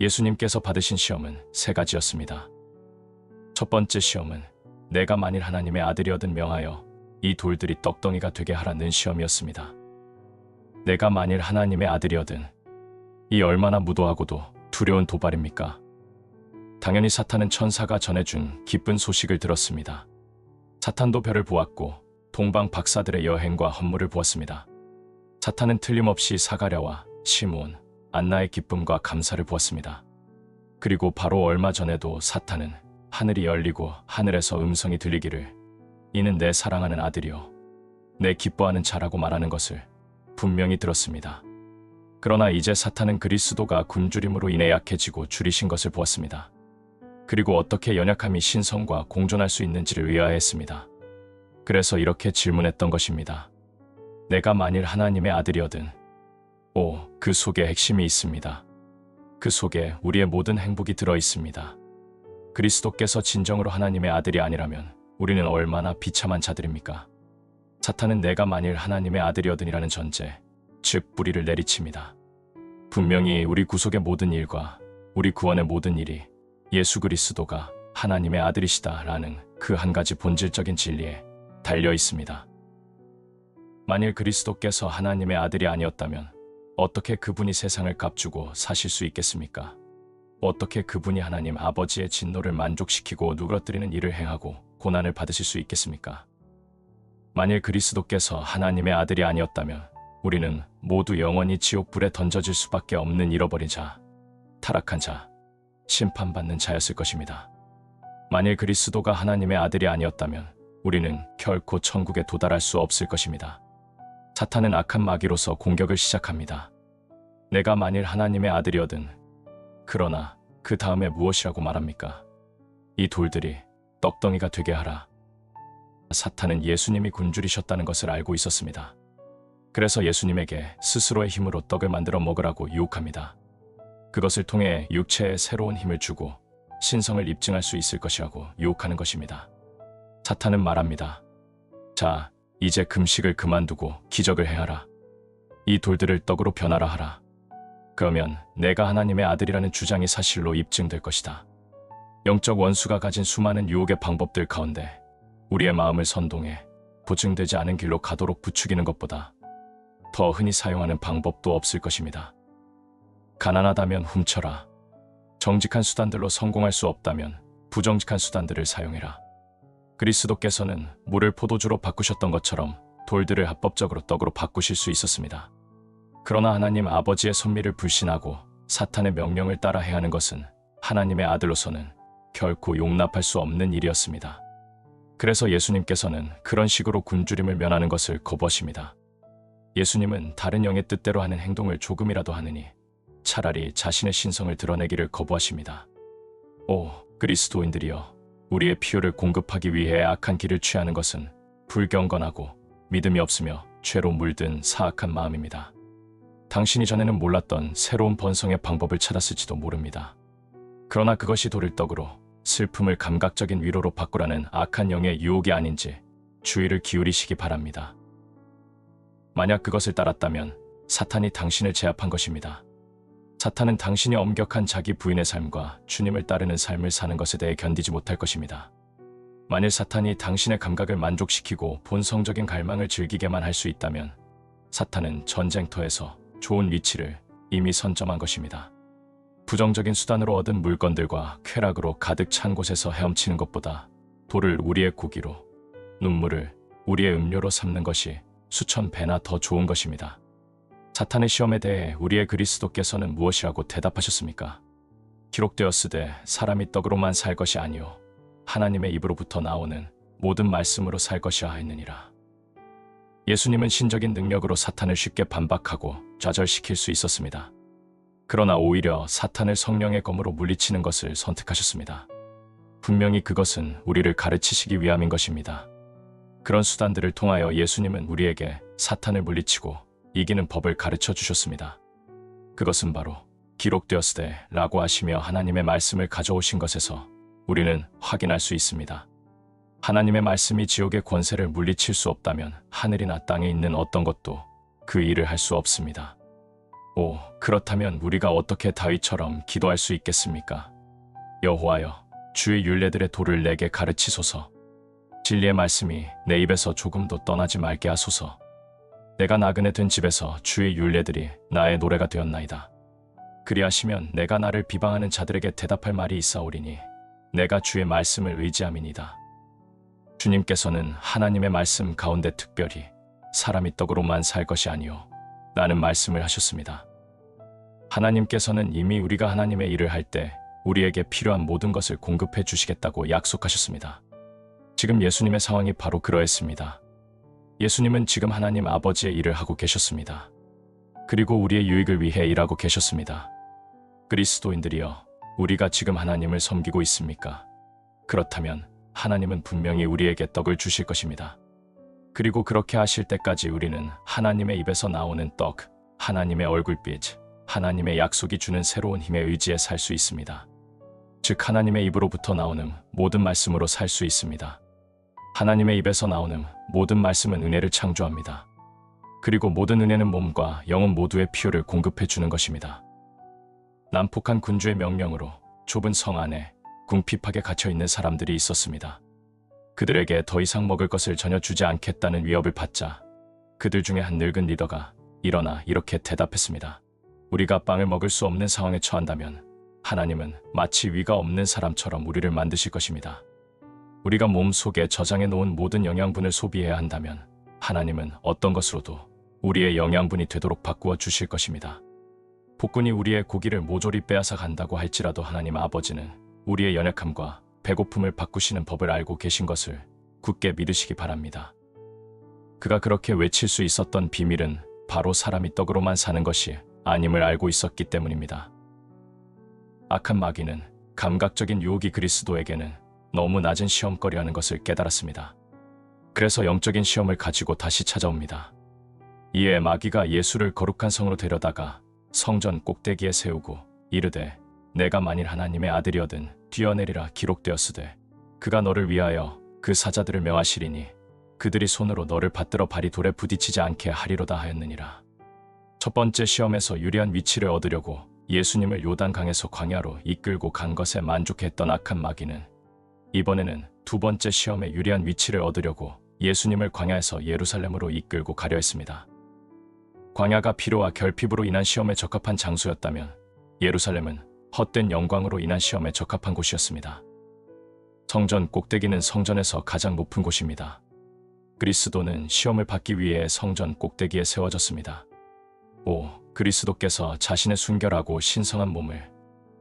예수님께서 받으신 시험은 세 가지였습니다. 첫 번째 시험은 내가 만일 하나님의 아들이어든 명하여 이 돌들이 떡덩이가 되게 하라는 시험이었습니다. 내가 만일 하나님의 아들이어든 이 얼마나 무도하고도 두려운 도발입니까? 당연히 사탄은 천사가 전해준 기쁜 소식을 들었습니다. 사탄도 별을 보았고 동방 박사들의 여행과 헌물을 보았습니다. 사탄은 틀림없이 사가랴와 시므온, 안나의 기쁨과 감사를 보았습니다. 그리고 바로 얼마 전에도 사탄은 하늘이 열리고 하늘에서 음성이 들리기를 이는 내 사랑하는 아들이요 내 기뻐하는 자라고 말하는 것을 분명히 들었습니다. 그러나 이제 사탄은 그리스도가 굶주림으로 인해 약해지고 줄이신 것을 보았습니다. 그리고 어떻게 연약함이 신성과 공존할 수 있는지를 의아해했습니다. 그래서 이렇게 질문했던 것입니다. 내가 만일 하나님의 아들이어든 오, 그 속에 핵심이 있습니다. 그 속에 우리의 모든 행복이 들어 있습니다. 그리스도께서 진정으로 하나님의 아들이 아니라면 우리는 얼마나 비참한 자들입니까? 사탄은 내가 만일 하나님의 아들이어든이라는 전제, 즉 뿌리를 내리칩니다. 분명히 우리 구속의 모든 일과 우리 구원의 모든 일이 예수 그리스도가 하나님의 아들이시다라는 그 한 가지 본질적인 진리에 달려 있습니다. 만일 그리스도께서 하나님의 아들이 아니었다면 어떻게 그분이 세상을 값주고 사실 수 있겠습니까? 어떻게 그분이 하나님 아버지의 진노를 만족시키고 누그러뜨리는 일을 행하고 고난을 받으실 수 있겠습니까? 만일 그리스도께서 하나님의 아들이 아니었다면 우리는 모두 영원히 지옥불에 던져질 수밖에 없는 잃어버린 자, 타락한 자, 심판받는 자였을 것입니다. 만일 그리스도가 하나님의 아들이 아니었다면 우리는 결코 천국에 도달할 수 없을 것입니다. 사탄은 악한 마귀로서 공격을 시작합니다. 내가 만일 하나님의 아들이어든 그러나 그 다음에 무엇이라고 말합니까? 이 돌들이 떡덩이가 되게 하라. 사탄은 예수님이 굶주리셨다는 것을 알고 있었습니다. 그래서 예수님에게 스스로의 힘으로 떡을 만들어 먹으라고 유혹합니다. 그것을 통해 육체에 새로운 힘을 주고 신성을 입증할 수 있을 것이라고 유혹하는 것입니다. 사탄은 말합니다. 자, 이제 금식을 그만두고 기적을 행하라. 이 돌들을 떡으로 변하라 하라. 그러면 내가 하나님의 아들이라는 주장이 사실로 입증될 것이다. 영적 원수가 가진 수많은 유혹의 방법들 가운데 우리의 마음을 선동해 보증되지 않은 길로 가도록 부추기는 것보다 더 흔히 사용하는 방법도 없을 것입니다. 가난하다면 훔쳐라. 정직한 수단들로 성공할 수 없다면 부정직한 수단들을 사용해라. 그리스도께서는 물을 포도주로 바꾸셨던 것처럼 돌들을 합법적으로 떡으로 바꾸실 수 있었습니다. 그러나 하나님 아버지의 섭리를 불신하고 사탄의 명령을 따라 행하는 것은 하나님의 아들로서는 결코 용납할 수 없는 일이었습니다. 그래서 예수님께서는 그런 식으로 굶주림을 면하는 것을 거부하십니다. 예수님은 다른 영의 뜻대로 하는 행동을 조금이라도 하느니 차라리 자신의 신성을 드러내기를 거부하십니다. 오, 그리스도인들이여, 우리의 필요를 공급하기 위해 악한 길을 취하는 것은 불경건하고 믿음이 없으며 죄로 물든 사악한 마음입니다. 당신이 전에는 몰랐던 새로운 번성의 방법을 찾았을지도 모릅니다. 그러나 그것이 돌을 떡으로 슬픔을 감각적인 위로로 바꾸라는 악한 영의 유혹이 아닌지 주의를 기울이시기 바랍니다. 만약 그것을 따랐다면 사탄이 당신을 제압한 것입니다. 사탄은 당신이 엄격한 자기 부인의 삶과 주님을 따르는 삶을 사는 것에 대해 견디지 못할 것입니다. 만일 사탄이 당신의 감각을 만족시키고 본성적인 갈망을 즐기게만 할 수 있다면 사탄은 전쟁터에서 좋은 위치를 이미 선점한 것입니다. 부정적인 수단으로 얻은 물건들과 쾌락으로 가득 찬 곳에서 헤엄치는 것보다 돌을 우리의 고기로, 눈물을 우리의 음료로 삼는 것이 수천 배나 더 좋은 것입니다. 사탄의 시험에 대해 우리의 그리스도께서는 무엇이라고 대답하셨습니까? 기록되었으되 사람이 떡으로만 살 것이 아니요 하나님의 입으로부터 나오는 모든 말씀으로 살 것이야 했느니라. 예수님은 신적인 능력으로 사탄을 쉽게 반박하고 좌절시킬 수 있었습니다. 그러나 오히려 사탄을 성령의 검으로 물리치는 것을 선택하셨습니다. 분명히 그것은 우리를 가르치시기 위함인 것입니다. 그런 수단들을 통하여 예수님은 우리에게 사탄을 물리치고 이기는 법을 가르쳐 주셨습니다. 그것은 바로 기록되었으되 라고 하시며 하나님의 말씀을 가져오신 것에서 우리는 확인할 수 있습니다. 하나님의 말씀이 지옥의 권세를 물리칠 수 없다면 하늘이나 땅에 있는 어떤 것도 그 일을 할 수 없습니다. 오, 그렇다면 우리가 어떻게 다윗처럼 기도할 수 있겠습니까? 여호와여, 주의 율례들의 도를 내게 가르치소서. 진리의 말씀이 내 입에서 조금도 떠나지 말게 하소서. 내가 나그네 된 집에서 주의 율례들이 나의 노래가 되었나이다. 그리하시면 내가 나를 비방하는 자들에게 대답할 말이 있사오리니 내가 주의 말씀을 의지함이니이다. 주님께서는 하나님의 말씀 가운데 특별히 사람이 떡으로만 살 것이 아니요 라는 말씀을 하셨습니다. 하나님께서는 이미 우리가 하나님의 일을 할 때 우리에게 필요한 모든 것을 공급해 주시겠다고 약속하셨습니다. 지금 예수님의 상황이 바로 그러했습니다. 예수님은 지금 하나님 아버지의 일을 하고 계셨습니다. 그리고 우리의 유익을 위해 일하고 계셨습니다. 그리스도인들이여, 우리가 지금 하나님을 섬기고 있습니까? 그렇다면 하나님은 분명히 우리에게 떡을 주실 것입니다. 그리고 그렇게 하실 때까지 우리는 하나님의 입에서 나오는 떡, 하나님의 얼굴빛, 하나님의 약속이 주는 새로운 힘에 의지해 살 수 있습니다. 즉, 하나님의 입으로부터 나오는 모든 말씀으로 살 수 있습니다. 하나님의 입에서 나오는 모든 말씀은 은혜를 창조합니다. 그리고 모든 은혜는 몸과 영혼 모두의 필요를 공급해 주는 것입니다. 난폭한 군주의 명령으로 좁은 성 안에 궁핍하게 갇혀 있는 사람들이 있었습니다. 그들에게 더 이상 먹을 것을 전혀 주지 않겠다는 위협을 받자 그들 중에 한 늙은 리더가 일어나 이렇게 대답했습니다. 우리가 빵을 먹을 수 없는 상황에 처한다면 하나님은 마치 위가 없는 사람처럼 우리를 만드실 것입니다. 우리가 몸 속에 저장해 놓은 모든 영양분을 소비해야 한다면 하나님은 어떤 것으로도 우리의 영양분이 되도록 바꾸어 주실 것입니다. 복군이 우리의 고기를 모조리 빼앗아 간다고 할지라도 하나님 아버지는 우리의 연약함과 배고픔을 바꾸시는 법을 알고 계신 것을 굳게 믿으시기 바랍니다. 그가 그렇게 외칠 수 있었던 비밀은 바로 사람이 떡으로만 사는 것이 아님을 알고 있었기 때문입니다. 악한 마귀는 감각적인 유혹이 그리스도에게는 너무 낮은 시험거리라는 것을 깨달았습니다. 그래서 영적인 시험을 가지고 다시 찾아옵니다. 이에 마귀가 예수를 거룩한 성으로 데려다가 성전 꼭대기에 세우고 이르되 내가 만일 하나님의 아들이어든 뛰어내리라 기록되었으되 그가 너를 위하여 그 사자들을 명하시리니 그들이 손으로 너를 받들어 발이 돌에 부딪히지 않게 하리로다 하였느니라. 첫 번째 시험에서 유리한 위치를 얻으려고 예수님을 요단강에서 광야로 이끌고 간 것에 만족했던 악한 마귀는 이번에는 두 번째 시험에 유리한 위치를 얻으려고 예수님을 광야에서 예루살렘으로 이끌고 가려 했습니다. 광야가 피로와 결핍으로 인한 시험에 적합한 장소였다면 예루살렘은 헛된 영광으로 인한 시험에 적합한 곳이었습니다. 성전 꼭대기는 성전에서 가장 높은 곳입니다. 그리스도는 시험을 받기 위해 성전 꼭대기에 세워졌습니다. 오, 그리스도께서 자신의 순결하고 신성한 몸을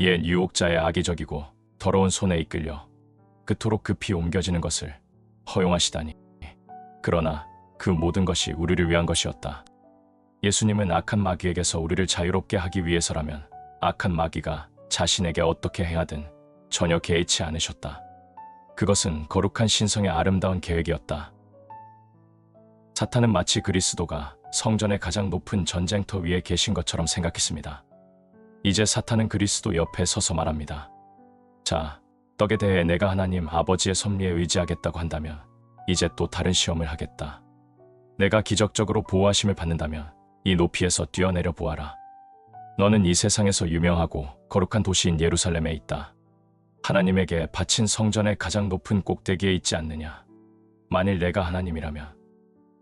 옛 유혹자의 악의적이고 더러운 손에 이끌려 그토록 급히 옮겨지는 것을 허용하시다니. 그러나 그 모든 것이 우리를 위한 것이었다. 예수님은 악한 마귀에게서 우리를 자유롭게 하기 위해서라면 악한 마귀가 자신에게 어떻게 행하든 전혀 개의치 않으셨다. 그것은 거룩한 신성의 아름다운 계획이었다. 사탄은 마치 그리스도가 성전의 가장 높은 전쟁터 위에 계신 것처럼 생각했습니다. 이제 사탄은 그리스도 옆에 서서 말합니다. 자, 떡에 대해 내가 하나님 아버지의 섭리에 의지하겠다고 한다면 이제 또 다른 시험을 하겠다. 내가 기적적으로 보호하심을 받는다면 이 높이에서 뛰어내려 보아라. 너는 이 세상에서 유명하고 거룩한 도시인 예루살렘에 있다. 하나님에게 바친 성전의 가장 높은 꼭대기에 있지 않느냐. 만일 내가 하나님이라면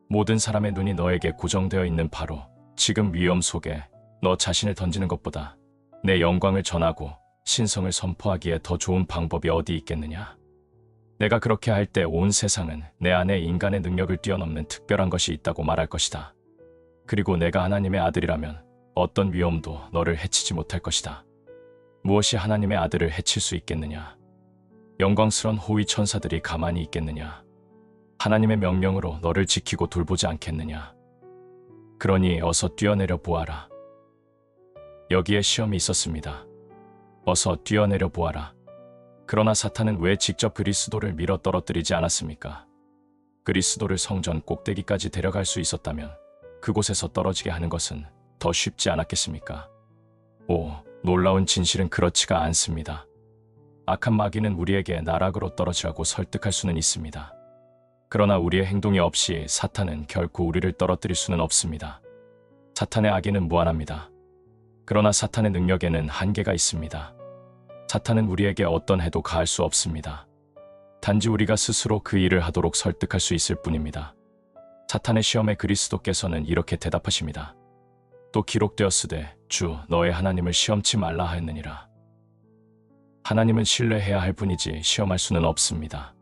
모든 사람의 눈이 너에게 고정되어 있는 바로 지금 위험 속에 너 자신을 던지는 것보다 내 영광을 전하고 신성을 선포하기에 더 좋은 방법이 어디 있겠느냐. 내가 그렇게 할 때 온 세상은 내 안에 인간의 능력을 뛰어넘는 특별한 것이 있다고 말할 것이다. 그리고 내가 하나님의 아들이라면 어떤 위험도 너를 해치지 못할 것이다. 무엇이 하나님의 아들을 해칠 수 있겠느냐? 영광스런 호위 천사들이 가만히 있겠느냐? 하나님의 명령으로 너를 지키고 돌보지 않겠느냐? 그러니 어서 뛰어내려 보아라. 여기에 시험이 있었습니다. 어서 뛰어내려 보아라. 그러나 사탄은 왜 직접 그리스도를 밀어 떨어뜨리지 않았습니까? 그리스도를 성전 꼭대기까지 데려갈 수 있었다면 그곳에서 떨어지게 하는 것은 더 쉽지 않았겠습니까? 오, 놀라운 진실은 그렇지가 않습니다. 악한 마귀는 우리에게 나락으로 떨어지라고 설득할 수는 있습니다. 그러나 우리의 행동이 없이 사탄은 결코 우리를 떨어뜨릴 수는 없습니다. 사탄의 악의는 무한합니다. 그러나 사탄의 능력에는 한계가 있습니다. 사탄은 우리에게 어떤 해도 가할 수 없습니다. 단지 우리가 스스로 그 일을 하도록 설득할 수 있을 뿐입니다. 사탄의 시험에 그리스도께서는 이렇게 대답하십니다. 또 기록되었으되 주 너의 하나님을 시험치 말라 하였느니라. 하나님은 신뢰해야 할 뿐이지 시험할 수는 없습니다.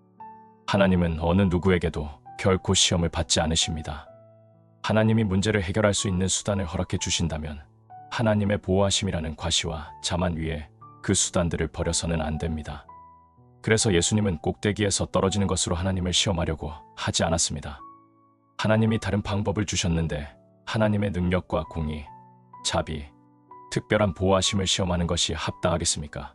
하나님은 어느 누구에게도 결코 시험을 받지 않으십니다. 하나님이 문제를 해결할 수 있는 수단을 허락해 주신다면 하나님의 보호하심이라는 과시와 자만 위에 그 수단들을 버려서는 안 됩니다. 그래서 예수님은 꼭대기에서 떨어지는 것으로 하나님을 시험하려고 하지 않았습니다. 하나님이 다른 방법을 주셨는데 하나님의 능력과 공의, 자비, 특별한 보호하심을 시험하는 것이 합당하겠습니까?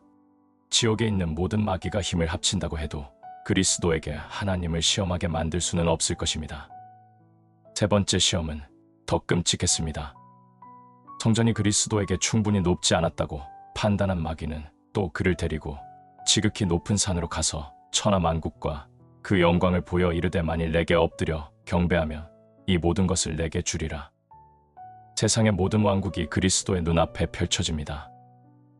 지옥에 있는 모든 마귀가 힘을 합친다고 해도 그리스도에게 하나님을 시험하게 만들 수는 없을 것입니다. 세 번째 시험은 더 끔찍했습니다. 성전이 그리스도에게 충분히 높지 않았다고 판단한 마귀는 또 그를 데리고 지극히 높은 산으로 가서 천하 만국과 그 영광을 보여 이르되 만일 내게 엎드려 경배하면 이 모든 것을 내게 주리라. 세상의 모든 왕국이 그리스도의 눈앞에 펼쳐집니다.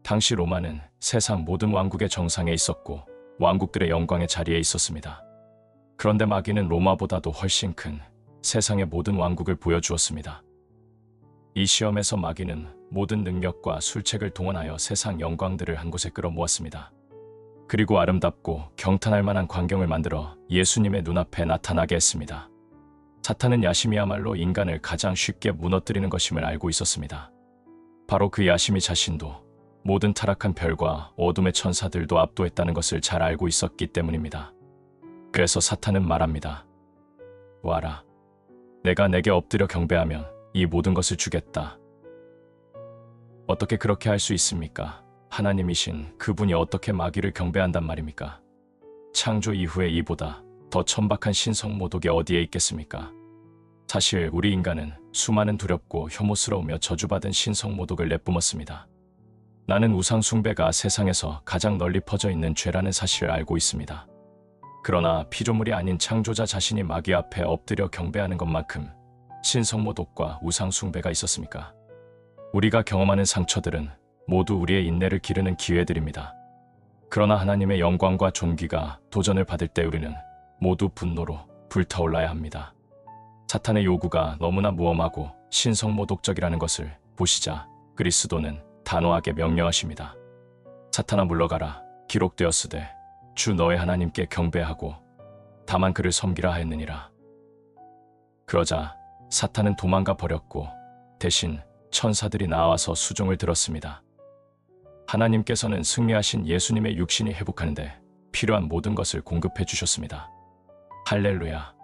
당시 로마는 세상 모든 왕국의 정상에 있었고 왕국들의 영광의 자리에 있었습니다. 그런데 마귀는 로마보다도 훨씬 큰 세상의 모든 왕국을 보여주었습니다. 이 시험에서 마귀는 모든 능력과 술책을 동원하여 세상 영광들을 한 곳에 끌어모았습니다. 그리고 아름답고 경탄할 만한 광경을 만들어 예수님의 눈앞에 나타나게 했습니다. 사탄은 야심이야말로 인간을 가장 쉽게 무너뜨리는 것임을 알고 있었습니다. 바로 그 야심이 자신도 모든 타락한 별과 어둠의 천사들도 압도했다는 것을 잘 알고 있었기 때문입니다. 그래서 사탄은 말합니다. 와라. 내가 내게 엎드려 경배하면 이 모든 것을 주겠다. 어떻게 그렇게 할 수 있습니까? 하나님이신 그분이 어떻게 마귀를 경배한단 말입니까? 창조 이후에 이보다 더 천박한 신성 모독이 어디에 있겠습니까? 사실 우리 인간은 수많은 두렵고 혐오스러우며 저주받은 신성 모독을 내뿜었습니다. 나는 우상 숭배가 세상에서 가장 널리 퍼져 있는 죄라는 사실을 알고 있습니다. 그러나 피조물이 아닌 창조자 자신이 마귀 앞에 엎드려 경배하는 것만큼 신성모독과 우상 숭배가 있었습니까? 우리가 경험하는 상처들은 모두 우리의 인내를 기르는 기회들입니다. 그러나 하나님의 영광과 존귀가 도전을 받을 때 우리는 모두 분노로 불타올라야 합니다. 사탄의 요구가 너무나 무엄하고 신성모독적이라는 것을 보시자 그리스도는 단호하게 명령하십니다. 사탄아 물러가라 기록되었으되 주 너의 하나님께 경배하고 다만 그를 섬기라 하였느니라. 그러자 사탄은 도망가 버렸고 대신 천사들이 나와서 수종을 들었습니다. 하나님께서는 승리하신 예수님의 육신이 회복하는데 필요한 모든 것을 공급해 주셨습니다. 할렐루야.